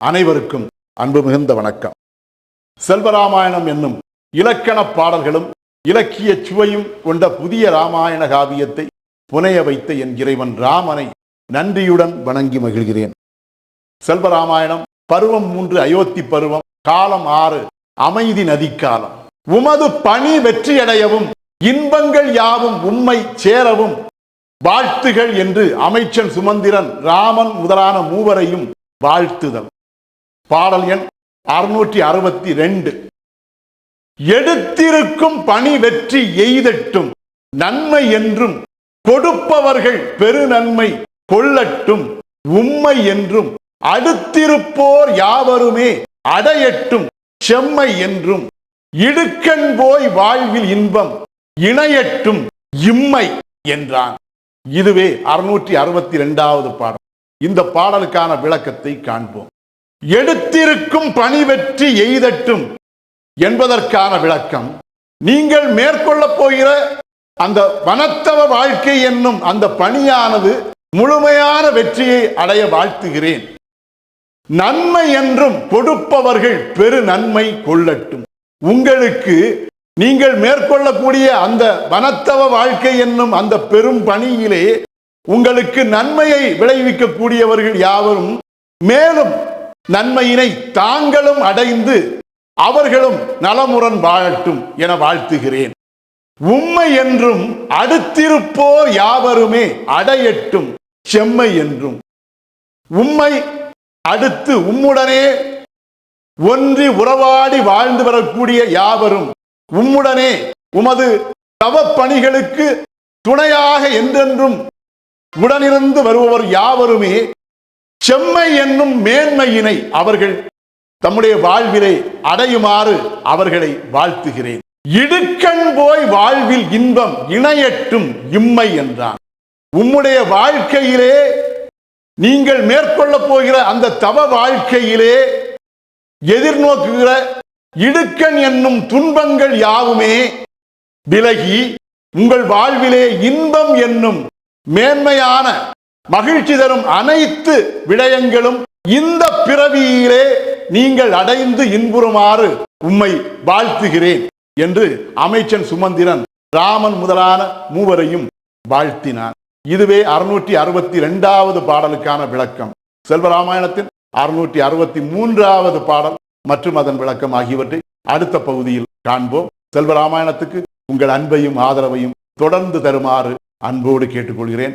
அனைவருக்கும் அன்பு மிகுந்த வணக்கம். செல்வராமாயணம் என்னும் இலக்கண பாடல்களும் இலக்கிய சுவையும் கொண்ட புதிய ராமாயண காவியத்தை புனைய வைத்த என் இறைவன் ராமனை நன்றியுடன் வணங்கி மகிழ்கிறேன். செல்வராமாயணம் பருவம் மூன்று அயோத்தி பருவம் காலம் ஆறு அமைதி நதிக்காலம். உமது பணி வெற்றியடையவும் இன்பங்கள் யாவும் உண்மை சேரவும் வாழ்த்துகள் என்று அமைச்சன் சுமந்திரன் ராமன் முதலான மூவரையும் வாழ்த்துதல். பாடல் எண் அறுநூற்றி அறுபத்தி ரெண்டு. எடுத்திருக்கும் பணி வெற்றி எய்தட்டும் நன்மை என்றும் கொடுப்பவர்கள் பெருநன்மை கொள்ளட்டும் உம்மை என்றும் அடுத்திருப்போர் யாவருமே அடையட்டும் செம்மை என்றும் இடுக்கண் போய் வாழ்வில் இன்பம் இணையட்டும் இம்மை என்றான். இதுவே அறுநூற்றி அறுபத்தி ரெண்டாவது பாடல். இந்த பாடலுக்கான விளக்கத்தை காண்போம். எடுத்திருக்கும் பணி வெற்றி எய்தட்டும் என்பதற்கான விளக்கம். நீங்கள் மேற்கொள்ளப் போகிற அந்த வனத்தவ வாழ்க்கை என்னும் அந்த பணியானது முழுமையான வெற்றியை அடைய வாழ்த்துகிறேன். நன்மை என்றும் கொடுப்பவர்கள் பெரு நன்மை கொள்ளட்டும். உங்களுக்கு நீங்கள் மேற்கொள்ளக்கூடிய அந்த வனத்தவ வாழ்க்கை என்னும் அந்த பெரும் பணியிலே உங்களுக்கு நன்மையை விளைவிக்கக்கூடியவர்கள் யாவரும் மேலும் நன்மையினை தாங்களும் அடைந்து அவர்களும் நலமுடன் வாழட்டும் என வாழ்த்துகிறேன். உம்மை என்றும் அடுத்திருப்போர் யாவருமே அடையட்டும் செம்மை என்றும். உம்மை அடுத்து உம்முடனே ஒன்றி உறவாடி வாழ்ந்து வரக்கூடிய யாவரும் உம்முடனே உமது தவப்பணிகளுக்கு துணையாக என்றென்றும் உடனிருந்து வருபவர் யாவருமே செம்மை என்னும் மேன்மையினை அவர்கள் தம்முடைய வாழ்விலே அடையுமாறு அவர்களை வாழ்த்துகிறேன். இடுக்கண் போய் வாழ்வில் இன்பம் இணையட்டும் இம்மை என்றான். உம்முடைய வாழ்க்கையிலே நீங்கள் மேற்கொள்ளப் போகிற அந்த தவ வாழ்க்கையிலே எதிர்நோக்குகிற இடுக்கண் என்னும் துன்பங்கள் யாவுமே விலகி உங்கள் வாழ்விலே இன்பம் என்னும் மேன்மையான மகிழ்ச்சி தரும் அனைத்து விடயங்களும் இந்த பிறவியிலே நீங்கள் அடைந்து இன்புறுமாறு உம்மை வாழ்த்துகிறேன் என்று அமைச்சன் சுமந்திரன் ராமன் முதலான மூவரையும் வாழ்த்தினான். இதுவே அறுநூற்றி அறுபத்தி ரெண்டாவது பாடலுக்கான விளக்கம். செல்வராமாயணத்தின் அறுநூற்றி அறுபத்தி மூன்றாவது பாடல் மற்றும் அதன் விளக்கம் ஆகியவற்றை அடுத்த பகுதியில் காண்போம். செல்வராமாயணத்துக்கு உங்கள் அன்பையும் ஆதரவையும் தொடர்ந்து தருமாறு அன்போடு கேட்டுக்கொள்கிறேன்.